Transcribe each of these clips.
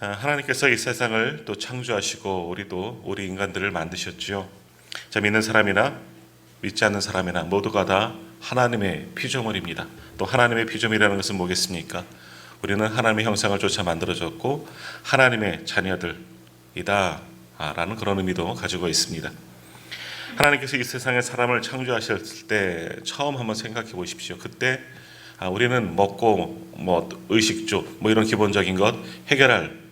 아, 하나님께서 이 세상을 또 창조하시고 우리도 우리 인간들을 만드셨지요. 자, 믿는 사람이나 믿지 않는 사람이나 모두가 다 하나님의 피조물입니다. 또 하나님의 피조물이라는 것은 뭐겠습니까? 우리는 하나님의 형상을 쫓아 만들어졌고 하나님의 자녀들이다 라는 그런 의미도 가지고 있습니다. 하나님께서 이 세상에 사람을 창조하셨을 때 처음 한번 생각해 보십시오. 그때 아, 우리는 먹고 뭐 의식주 뭐 이런 기본적인 것 해결할 아, 수-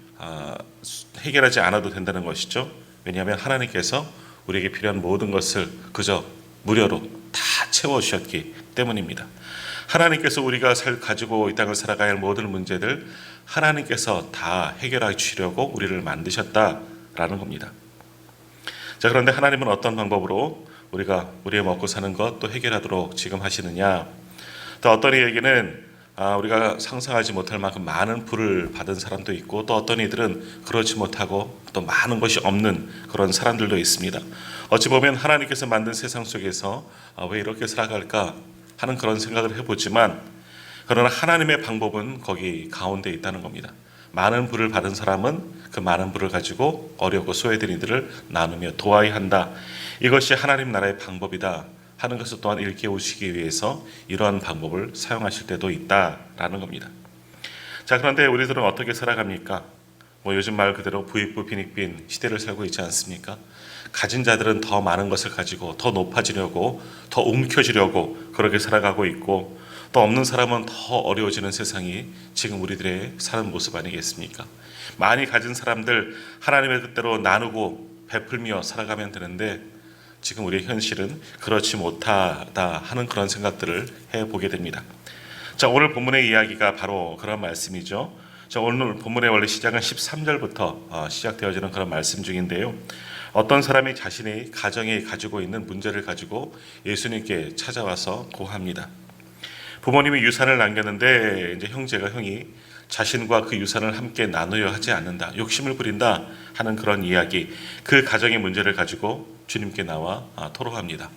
해결하지 않아도 된다는 것이죠. 왜냐하면 하나님께서 우리에게 필요한 모든 것을 그저 무료로 다 채워 주셨기 때문입니다. 하나님께서 우리가 살 가지고 이 땅을 살아가야 할 모든 문제들 하나님께서 다 해결해 주시려고 우리를 만드셨다라는 겁니다. 자 그런데 하나님은 어떤 방법으로 우리가 우리의 먹고 사는 것 또 해결하도록 지금 하시느냐? 또 어떤 이에게는 아, 우리가 상상하지 못할 만큼 많은 불을 받은 사람도 있고 또 어떤 이들은 그렇지 못하고 또 많은 것이 없는 그런 사람들도 있습니다. 어찌 보면 하나님께서 만든 세상 속에서 아, 왜 이렇게 살아갈까 하는 그런 생각을 해보지만 그러나 하나님의 방법은 거기 가운데 있다는 겁니다. 많은 불을 받은 사람은 그 많은 불을 가지고 어렵고 소외된 이들을 나누며 도와야 한다. 이것이 하나님 나라의 방법이다 하는 것을 또한 일깨우시기 위해서 이러한 방법을 사용하실 때도 있다라는 겁니다. 자 그런데 우리들은 어떻게 살아갑니까? 뭐 요즘 말 그대로 부익부 빈익빈 시대를 살고 있지 않습니까? 가진 자들은 더 많은 것을 가지고 더 높아지려고 더 움켜쥐려고 그렇게 살아가고 있고 또 없는 사람은 더 어려워지는 세상이 지금 우리들의 사는 모습 아니겠습니까? 많이 가진 사람들 하나님의 뜻대로 나누고 베풀며 살아가면 되는데 지금 우리의 현실은 그렇지 못하다 하는 그런 생각들을 해 보게 됩니다. 자 오늘 본문의 이야기가 바로 그런 말씀이죠. 자 오늘 본문의 원래 시작은 13절부터 어, 시작되어지는 그런 말씀 중인데요. 어떤 사람이 자신의 가정에 가지고 있는 문제를 가지고 예수님께 찾아와서 고합니다. 부모님이 유산을 남겼는데 이제 형제가 형이 자신과 그 유산을 함께 나누려 하지 않는다. 욕심을 부린다 하는 그런 이야기. 그 가정의 문제를 가지고 주님께 나와 아, 토로합니다.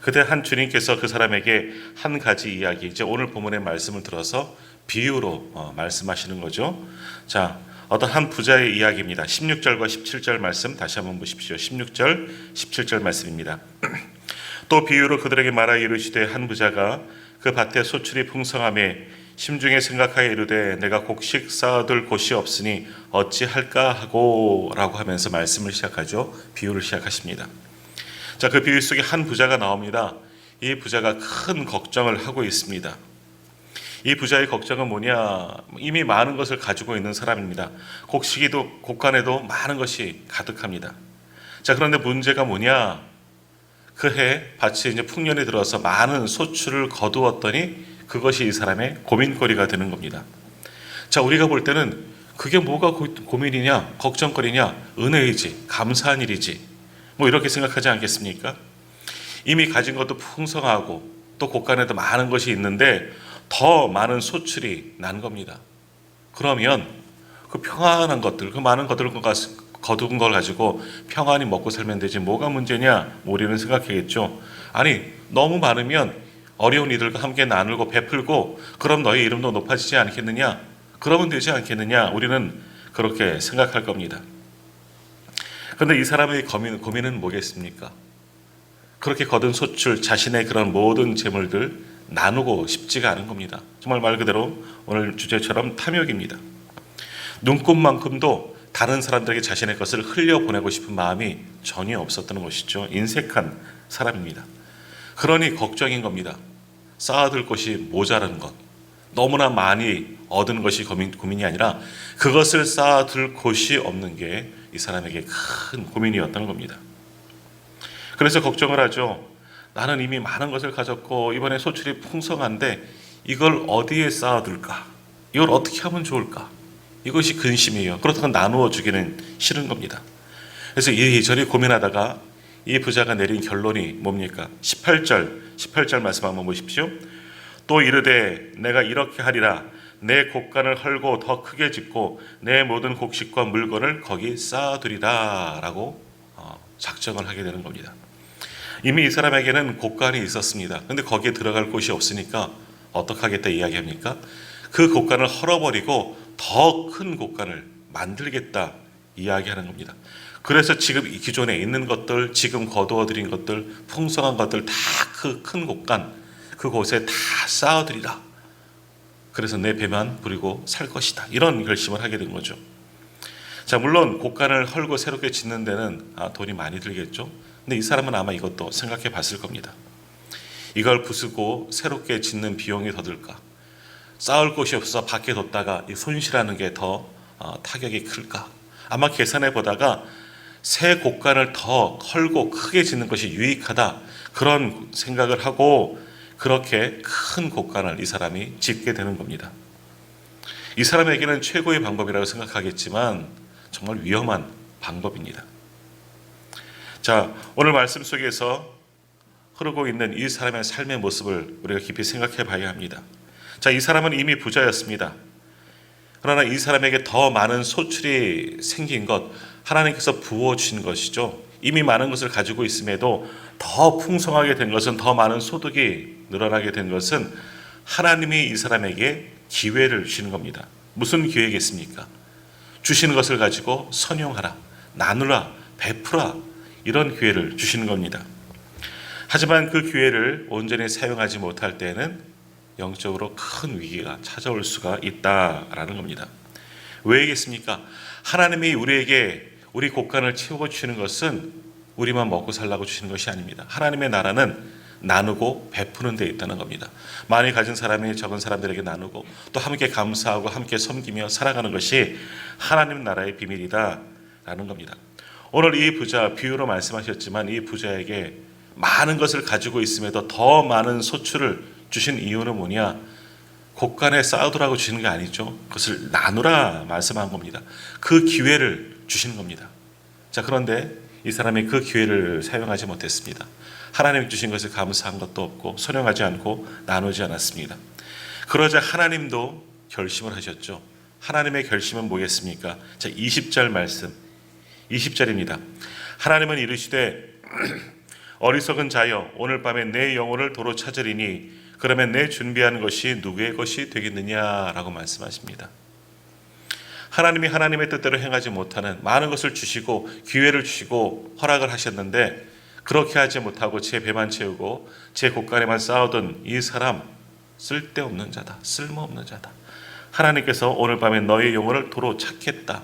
그때 한 주님께서 그 사람에게 한 가지 이야기, 이제 오늘 본문의 말씀을 들어서 비유로 어, 말씀하시는 거죠. 자, 어떤 한 부자의 이야기입니다. 16절과 17절 말씀 다시 한번 보십시오. 16절, 17절 말씀입니다. 또 비유로 그들에게 말하 이르시되 한 부자가 그 밭에 소출이 풍성함에 심중에 생각하여 이르되 내가 곡식 쌓아둘 곳이 없으니 어찌할까 하고라고 하면서 말씀을 시작하죠. 비유를 시작하십니다. 자, 그 비유 속에 한 부자가 나옵니다. 이 부자가 큰 걱정을 하고 있습니다. 이 부자의 걱정은 뭐냐? 이미 많은 것을 가지고 있는 사람입니다. 곡식이도 곡간에도 많은 것이 가득합니다. 자, 그런데 문제가 뭐냐? 그 해 밭이 이제 풍년이 들어서 많은 소출을 거두었더니 그것이 이 사람의 고민거리가 되는 겁니다. 자, 우리가 볼 때는 그게 뭐가 고- 고민이냐, 걱정거리냐, 은혜이지, 감사한 일이지, 뭐 이렇게 생각하지 않겠습니까? 이미 가진 것도 풍성하고 또 곳간에도 많은 것이 있는데 더 많은 소출이 난 겁니다. 그러면 그 평안한 것들, 그 많은 것들을 거둔 걸 가지고 평안히 먹고 살면 되지 뭐가 문제냐? 뭐 우리는 생각하겠죠. 아니 너무 많으면 어려운 이들과 함께 나누고 베풀고 그럼 너의 이름도 높아지지 않겠느냐? 그러면 되지 않겠느냐? 우리는 그렇게 생각할 겁니다. 그런데 이 사람의 고민, 고민은 뭐겠습니까? 그렇게 거둔 소출, 자신의 그런 모든 재물들 나누고 싶지가 않은 겁니다. 정말 말 그대로 오늘 주제처럼 탐욕입니다. 눈곱만큼도 다른 사람들에게 자신의 것을 흘려보내고 싶은 마음이 전혀 없었던 것이죠. 인색한 사람입니다. 그러니 걱정인 겁니다. 쌓아둘 것이 모자란 것. 너무나 많이 얻은 것이 고민, 고민이 아니라 그것을 쌓아둘 곳이 없는 게 이 사람에게 큰 고민이었던 겁니다. 그래서 걱정을 하죠. 나는 이미 많은 것을 가졌고 이번에 소출이 풍성한데 이걸 어디에 쌓아둘까? 이걸 어떻게 하면 좋을까? 이것이 근심이에요. 그렇다고 나누어 주기는 싫은 겁니다. 그래서 이리저리 고민하다가 이 부자가 내린 결론이 뭡니까? 18절, 18절 말씀 한번 보십시오. 또 이르되 내가 이렇게 하리라 내 곡간을 헐고 더 크게 짓고 내 모든 곡식과 물건을 거기 쌓아두리라라고 어, 작정을 하게 되는 겁니다. 이미 이 사람에게는 곡간이 있었습니다. 근데 거기에 들어갈 곳이 없으니까 어떻게 하겠다 이야기합니까? 그 곡간을 헐어버리고 더 큰 곡간을 만들겠다 이야기하는 겁니다. 그래서 지금 이 기존에 있는 것들, 지금 거두어 들인 것들, 풍성한 것들 다 그 큰 곳간 그곳에 다 쌓아들이라. 그래서 내 배만 부리고 살 것이다. 이런 결심을 하게 된 거죠. 자, 물론 곳간을 헐고 새롭게 짓는 데는 아, 돈이 많이 들겠죠. 근데 이 사람은 아마 이것도 생각해 봤을 겁니다. 이걸 부수고 새롭게 짓는 비용이 더 들까? 쌓을 곳이 없어서 밖에 뒀다가 이 손실하는 게 더 타격이 클까? 아마 계산해 보다가 새 곳간을 더 헐고 크게 짓는 것이 유익하다 그런 생각을 하고 그렇게 큰 곳간을 이 사람이 짓게 되는 겁니다. 이 사람에게는 최고의 방법이라고 생각하겠지만 정말 위험한 방법입니다. 자, 오늘 말씀 속에서 흐르고 있는 이 사람의 삶의 모습을 우리가 깊이 생각해 봐야 합니다. 자, 이 사람은 이미 부자였습니다. 그러나 이 사람에게 더 많은 소출이 생긴 것, 하나님께서 부어 주신 것이죠. 이미 많은 것을 가지고 있음에도 더 풍성하게 된 것은 더 많은 소득이 늘어나게 된 것은 하나님이 이 사람에게 기회를 주시는 겁니다. 무슨 기회겠습니까? 주시는 것을 가지고 선용하라, 나누라, 베풀라 이런 기회를 주시는 겁니다. 하지만 그 기회를 온전히 사용하지 못할 때는 영적으로 큰 위기가 찾아올 수가 있다라는 겁니다. 왜겠습니까? 하나님이 우리에게 우리 곳간을 채워 주시는 것은 우리만 먹고 살라고 주시는 것이 아닙니다. 하나님의 나라는 나누고 베푸는 데 있다는 겁니다. 많이 가진 사람이 적은 사람들에게 나누고 또 함께 감사하고 함께 섬기며 살아가는 것이 하나님 나라의 비밀이다라는 겁니다. 오늘 이 부자 비유로 말씀하셨지만 이 부자에게 많은 것을 가지고 있음에도 더 많은 소출을 주신 이유는 뭐냐? 곳간에 쌓으라고 주시는 게 아니죠. 그것을 나누라 말씀한 겁니다. 그 기회를 주시는 겁니다. 자, 그런데 이 사람이 그 기회를 사용하지 못했습니다. 하나님 주신 것을 감사한 것도 없고 선용하지 않고 나누지 않았습니다. 그러자 하나님도 결심을 하셨죠. 하나님의 결심은 뭐겠습니까? 자, 20절 말씀. 20절입니다. 하나님은 이르시되 어리석은 자여 오늘 밤에 내 영혼을 도로 찾으리니 그러면 내 준비한 것이 누구의 것이 되겠느냐라고 말씀하십니다. 하나님이 하나님의 뜻대로 행하지 못하는 많은 것을 주시고 기회를 주시고 허락을 하셨는데 그렇게 하지 못하고 제 배만 채우고 제 곳간에만 쌓아둔 이 사람 쓸데없는 자다. 쓸모없는 자다. 하나님께서 오늘 밤에 너의 영혼을 도로 찾겠다.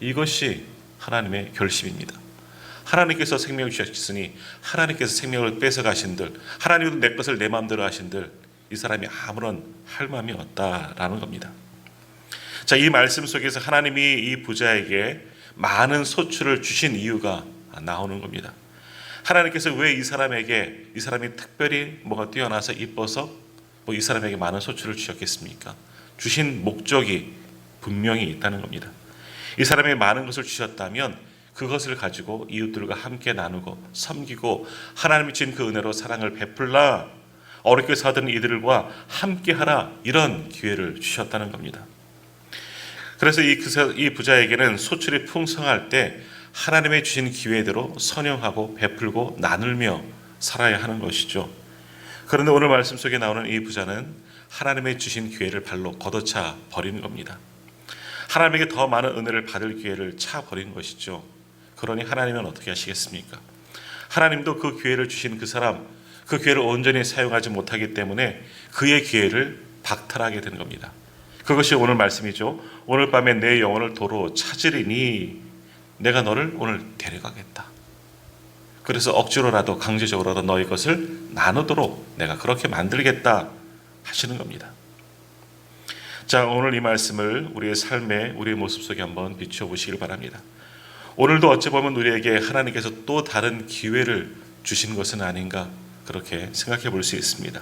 이것이 하나님의 결심입니다. 하나님께서 생명을 주셨으니 하나님께서 생명을 뺏어 가신들 하나님도 내 것을 내 마음대로 하신들 이 사람이 아무런 할 마음이 없다라는 겁니다. 자, 이 말씀 속에서 하나님이 이 부자에게 많은 소출을 주신 이유가 나오는 겁니다. 하나님께서 왜 이 사람에게 이 사람이 특별히 뭐가 뛰어나서 이뻐서 뭐 이 사람에게 많은 소출을 주셨겠습니까? 주신 목적이 분명히 있다는 겁니다. 이 사람이 많은 것을 주셨다면 그것을 가지고 이웃들과 함께 나누고 섬기고 하나님이 주신 그 은혜로 사랑을 베풀라 어렵게 사는 이들과 함께 하라 이런 기회를 주셨다는 겁니다. 그래서 이, 이 부자에게는 소출이 풍성할 때 하나님의 주신 기회대로 선용하고 베풀고 나누며 살아야 하는 것이죠. 그런데 오늘 말씀 속에 나오는 이 부자는 하나님의 주신 기회를 발로 걷어차 버리는 겁니다. 하나님에게 더 많은 은혜를 받을 기회를 차 버린 것이죠. 그러니 하나님은 어떻게 하시겠습니까? 하나님도 그 기회를 주신 그 사람, 그 기회를 온전히 사용하지 못하기 때문에 그의 기회를 박탈하게 되는 겁니다. 그것이 오늘 말씀이죠. 오늘 밤에 내 영혼을 도로 찾으리니 내가 너를 오늘 데려가겠다. 그래서 억지로라도 강제적으로라도 너희 것을 나누도록 내가 그렇게 만들겠다 하시는 겁니다. 자, 오늘 이 말씀을 우리의 삶에 우리의 모습 속에 한번 비추어 보시길 바랍니다. 오늘도 어찌 보면 우리에게 하나님께서 또 다른 기회를 주신 것은 아닌가 그렇게 생각해 볼 수 있습니다.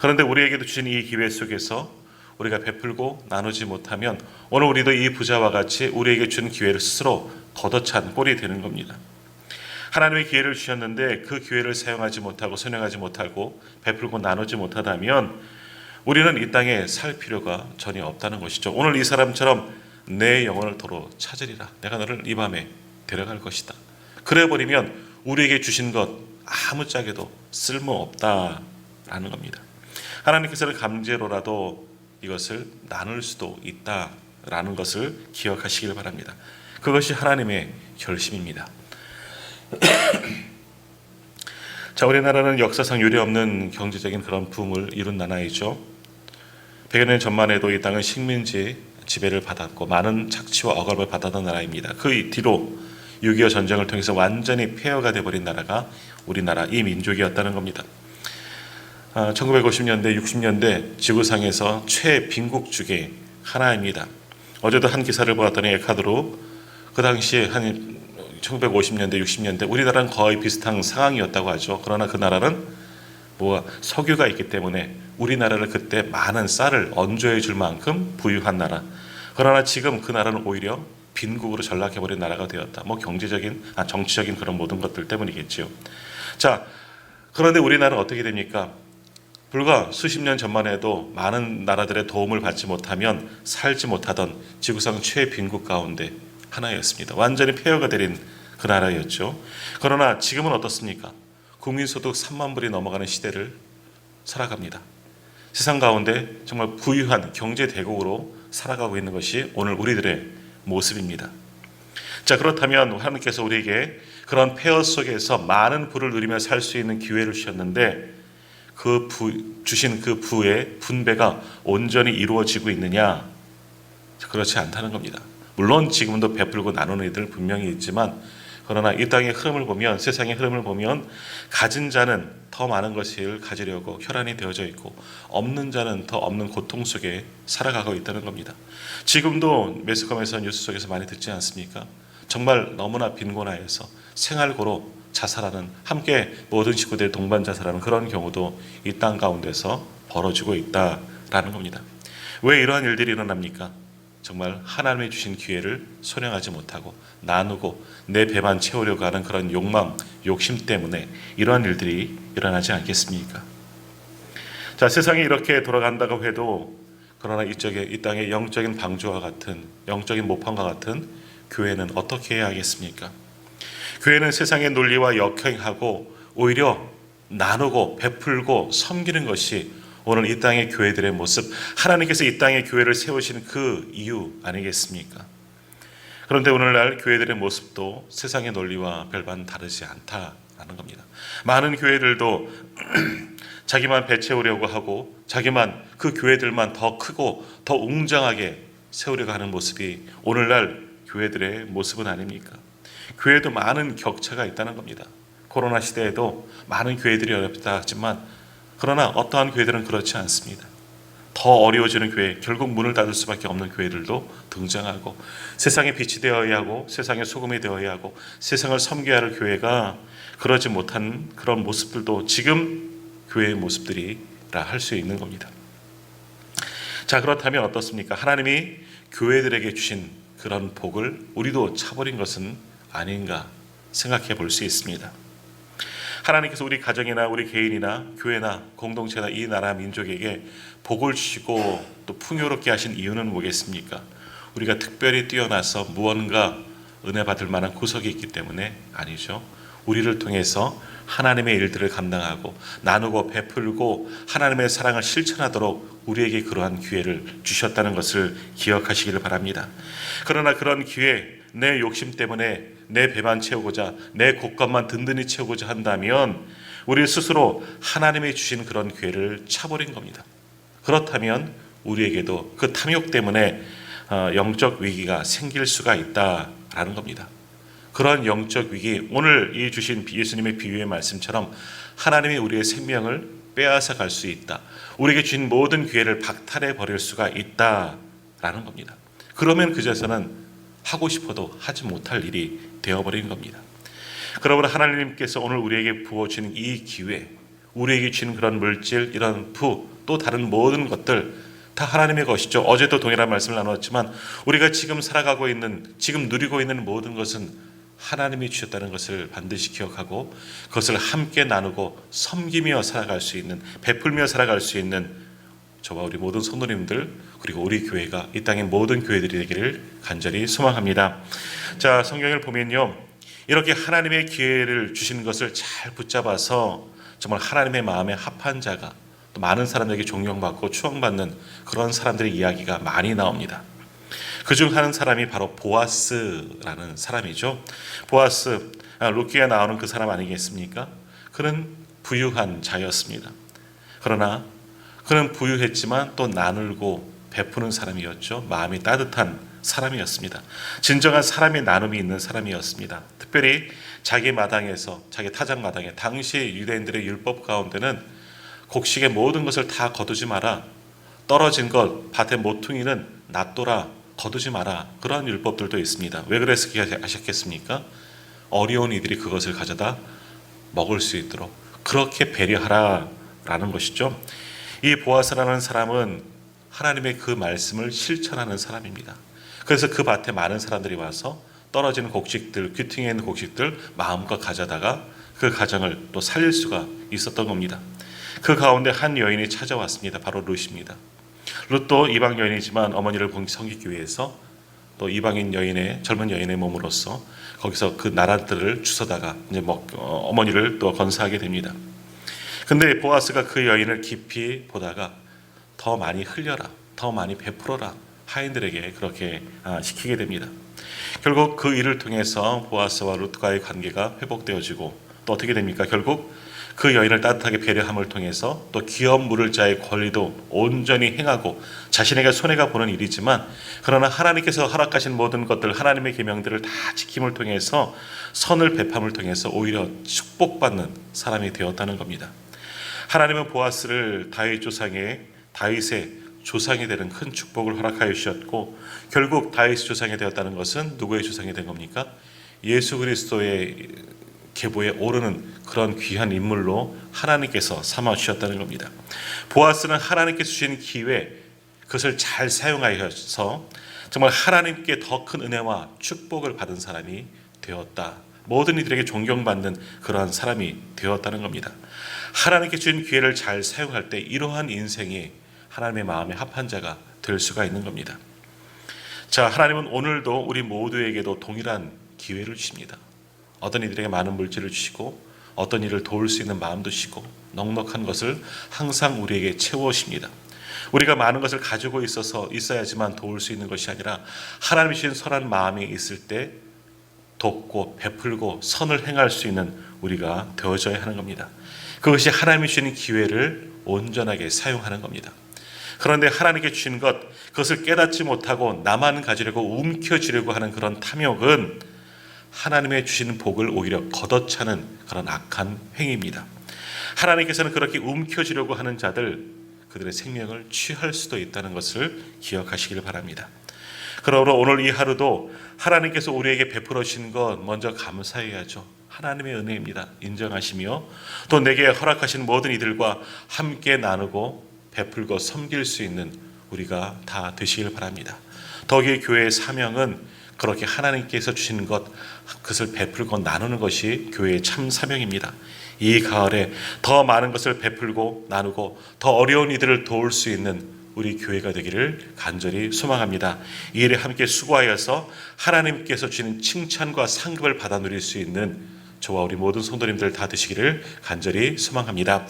그런데 우리에게도 주신 이 기회 속에서 우리가 베풀고 나누지 못하면 오늘 우리도 이 부자와 같이 우리에게 준 기회를 스스로 걷어찬 꼴이 되는 겁니다. 하나님의 기회를 주셨는데 그 기회를 사용하지 못하고 선용하지 못하고 베풀고 나누지 못하다면 우리는 이 땅에 살 필요가 전혀 없다는 것이죠. 오늘 이 사람처럼 내 영혼을 도로 찾으리라. 내가 너를 이 밤에 데려갈 것이다. 그래 버리면 우리에게 주신 것 아무짝에도 쓸모 없다라는 겁니다. 하나님께서는 강제로라도 이것을 나눌 수도 있다 라는 것을 기억하시길 바랍니다. 그것이 하나님의 결심입니다. 자, 우리나라는 역사상 유례없는 경제적인 그런 붐을 이룬 나라이죠. 100여 년 전만 해도 이 땅은 식민지 지배를 받았고 많은 착취와 억압을 받았던 나라입니다. 그 뒤로 6.25 전쟁을 통해서 완전히 폐허가 돼버린 나라가 우리나라 이 민족이었다는 겁니다. 아, 1950년대, 60년대 지구상에서 최빈국 중에 하나입니다. 어제도 한 기사를 보았더니 에카드로 그 당시에 한 1950년대, 60년대 우리나라는 거의 비슷한 상황이었다고 하죠. 그러나 그 나라는 뭐 석유가 있기 때문에 우리나라를 그때 많은 쌀을 언조해 줄 만큼 부유한 나라. 그러나 지금 그 나라는 오히려 빈국으로 전락해 버린 나라가 되었다. 뭐 경제적인, 아, 정치적인 그런 모든 것들 때문이겠지요. 자, 그런데 우리나라는 어떻게 됩니까? 불과 수십 년 전만 해도 많은 나라들의 도움을 받지 못하면 살지 못하던 지구상 최빈국 가운데 하나였습니다. 완전히 폐허가 되린 그 나라였죠. 그러나 지금은 어떻습니까? 국민소득 3만 불이 넘어가는 시대를 살아갑니다. 세상 가운데 정말 부유한 경제 대국으로 살아가고 있는 것이 오늘 우리들의 모습입니다. 자 그렇다면 하나님께서 우리에게 그런 폐허 속에서 많은 부를 누리며 살 수 있는 기회를 주셨는데 그 부, 주신 그 부의 분배가 온전히 이루어지고 있느냐? 그렇지 않다는 겁니다. 물론 지금도 베풀고 나누는 이들 분명히 있지만 그러나 이 땅의 흐름을 보면 세상의 흐름을 보면 가진 자는 더 많은 것을 가지려고 혈안이 되어져 있고 없는 자는 더 없는 고통 속에 살아가고 있다는 겁니다. 지금도 매스컴에서 뉴스 속에서 많이 듣지 않습니까? 정말 너무나 빈곤하여서 생활고로 자살하는 함께 모든 식구들 동반 자살하는 그런 경우도 이 땅 가운데서 벌어지고 있다라는 겁니다. 왜 이러한 일들이 일어납니까? 정말 하나님의 주신 기회를 소량하지 못하고 나누고 내 배만 채우려고 하는 그런 욕망, 욕심 때문에 이러한 일들이 일어나지 않겠습니까? 자, 세상이 이렇게 돌아간다고 해도 그러나 이쪽에 이 땅의 영적인 방주와 같은 영적인 모판과 같은 교회는 어떻게 해야 하겠습니까? 교회는 세상의 논리와 역행하고 오히려 나누고 베풀고 섬기는 것이 오늘 이 땅의 교회들의 모습, 하나님께서 이 땅의 교회를 세우신 그 이유 아니겠습니까? 그런데 오늘날 교회들의 모습도 세상의 논리와 별반 다르지 않다라는 겁니다. 많은 교회들도 자기만 배채우려고 하고 자기만 그 교회들만 더 크고 더 웅장하게 세우려고 하는 모습이 오늘날 교회들의 모습은 아닙니까? 교회도 많은 격차가 있다는 겁니다. 코로나 시대에도 많은 교회들이 어렵다 하지만 그러나 어떠한 교회들은 그렇지 않습니다. 더 어려워지는 교회, 결국 문을 닫을 수밖에 없는 교회들도 등장하고 세상의 빛이 되어야 하고 세상의 소금이 되어야 하고 세상을 섬겨야 할 교회가 그러지 못한 그런 모습들도 지금 교회의 모습들이라 할 수 있는 겁니다. 자, 그렇다면 어떻습니까? 하나님이 교회들에게 주신 그런 복을 우리도 차버린 것은 아닌가 생각해 볼 수 있습니다. 하나님께서 우리 가정이나 우리 개인이나 교회나 공동체나 이 나라 민족에게 복을 주시고 또 풍요롭게 하신 이유는 뭐겠습니까? 우리가 특별히 뛰어나서 무언가 은혜 받을 만한 구석이 있기 때문에 아니죠. 우리를 통해서 하나님의 일들을 감당하고 나누고 베풀고 하나님의 사랑을 실천하도록 우리에게 그러한 기회를 주셨다는 것을 기억하시기를 바랍니다. 그러나 그런 기회 내 욕심 때문에 내 배만 채우고자 내 곳간만 든든히 채우고자 한다면 우리 스스로 하나님이 주신 그런 기회를 차버린 겁니다. 그렇다면 우리에게도 그 탐욕 때문에 어, 영적 위기가 생길 수가 있다라는 겁니다. 그런 영적 위기 오늘 이 주신 예수님의 비유의 말씀처럼 하나님이 우리의 생명을 빼앗아 갈 수 있다. 우리에게 주신 모든 기회를 박탈해 버릴 수가 있다라는 겁니다. 그러면 그제서는 하고 싶어도 하지 못할 일이 되어버린 겁니다. 그러므로 하나님께서 오늘 우리에게 부어주는 이 기회, 우리에게 주는 그런 물질, 이런 부, 또 다른 모든 것들 다 하나님의 것이죠. 어제도 동일한 말씀을 나눴지만 우리가 지금 살아가고 있는, 지금 누리고 있는 모든 것은 하나님이 주셨다는 것을 반드시 기억하고 그것을 함께 나누고 섬기며 살아갈 수 있는, 베풀며 살아갈 수 있는 저와 우리 모든 성도님들 그리고 우리 교회가 이 땅의 모든 교회들이 되기를 간절히 소망합니다. 자, 성경을 보면요. 이렇게 하나님의 기회를 주시는 것을 잘 붙잡아서 정말 하나님의 마음에 합한 자가 또 많은 사람들에게 존경받고 추앙받는 그런 사람들의 이야기가 많이 나옵니다. 그중 한 사람이 바로 보아스라는 사람이죠. 보아스 아, 루키에 나오는 그 사람 아니겠습니까? 그는 부유한 자였습니다. 그러나 그는 부유했지만 또 나누고 베푸는 사람이었죠. 마음이 따뜻한 사람이었습니다. 진정한 사람의 나눔이 있는 사람이었습니다. 특별히 자기 마당에서 자기 타작 마당에 당시 유대인들의 율법 가운데는 곡식의 모든 것을 다 거두지 마라. 떨어진 것 밭의 모퉁이는 놔둬라. 거두지 마라. 그러한 율법들도 있습니다. 왜 그랬을까 하셨겠습니까? 어려운 이들이 그것을 가져다 먹을 수 있도록 그렇게 배려하라라는 것이죠. 이 보아스라는 사람은 하나님의 그 말씀을 실천하는 사람입니다. 그래서 그 밭에 많은 사람들이 와서 떨어지는 곡식들, 귀퉁이에 있는 곡식들 마음껏 가져다가 그 가정을 또 살릴 수가 있었던 겁니다. 그 가운데 한 여인이 찾아왔습니다. 바로 룻입니다. 룻도 이방 여인이지만 어머니를 섬기기 위해서 또 이방인 여인의 젊은 여인의 몸으로서 거기서 그 나라들을 주워다가 이제 먹, 어, 어머니를 또 건사하게 됩니다. 근데 보아스가 그 여인을 깊이 보다가 더 많이 흘려라, 더 많이 베풀어라 하인들에게 그렇게 아, 시키게 됩니다. 결국 그 일을 통해서 보아스와 룻과의 관계가 회복되어지고 또 어떻게 됩니까? 결국 그 여인을 따뜻하게 배려함을 통해서 또 기업 물을 자의 권리도 온전히 행하고 자신에게 손해가 보는 일이지만 그러나 하나님께서 허락하신 모든 것들 하나님의 계명들을 다 지킴을 통해서 선을 베팜을 통해서 오히려 축복받는 사람이 되었다는 겁니다. 하나님은 보아스를 다윗 조상의 다윗의 조상이 되는 큰 축복을 허락하여 주셨고 결국 다윗 조상이 되었다는 것은 누구의 조상이 된 겁니까? 예수 그리스도의 계보에 오르는 그런 귀한 인물로 하나님께서 삼아 주셨다는 겁니다. 보아스는 하나님께 주신 기회 그것을 잘 사용하여서 정말 하나님께 더 큰 은혜와 축복을 받은 사람이 되었다. 모든 이들에게 존경받는 그러한 사람이 되었다는 겁니다. 하나님께 주신 기회를 잘 사용할 때 이러한 인생이 하나님의 마음에 합한 자가 될 수가 있는 겁니다. 자, 하나님은 오늘도 우리 모두에게도 동일한 기회를 주십니다. 어떤 이들에게 많은 물질을 주시고 어떤 일을 도울 수 있는 마음도 주시고 넉넉한 것을 항상 우리에게 채워십니다. 우리가 많은 것을 가지고 있어서 있어야지만 도울 수 있는 것이 아니라 하나님이 주신 선한 마음이 있을 때 돕고 베풀고 선을 행할 수 있는 우리가 되어져야 하는 겁니다. 그것이 하나님이 주시는 기회를 온전하게 사용하는 겁니다. 그런데 하나님께 주신 것 그것을 깨닫지 못하고 나만 가지려고 움켜쥐려고 하는 그런 탐욕은 하나님의 주시는 복을 오히려 걷어차는 그런 악한 행위입니다. 하나님께서는 그렇게 움켜쥐려고 하는 자들 그들의 생명을 취할 수도 있다는 것을 기억하시길 바랍니다. 그러므로 오늘 이 하루도 하나님께서 우리에게 베풀어 주신 것 먼저 감사해야죠. 하나님의 은혜입니다. 인정하시며 또 내게 허락하신 모든 이들과 함께 나누고 베풀고 섬길 수 있는 우리가 다 되시길 바랍니다. 덕의 교회의 사명은 그렇게 하나님께서 주시는 것 그것을 베풀고 나누는 것이 교회의 참 사명입니다. 이 가을에 더 많은 것을 베풀고 나누고 더 어려운 이들을 도울 수 있는 우리 교회가 되기를 간절히 소망합니다. 이 일에 함께 수고하여서 하나님께서 주시는 칭찬과 상급을 받아 누릴 수 있는 저와 우리 모든 성도님들 다 되시기를 간절히 소망합니다.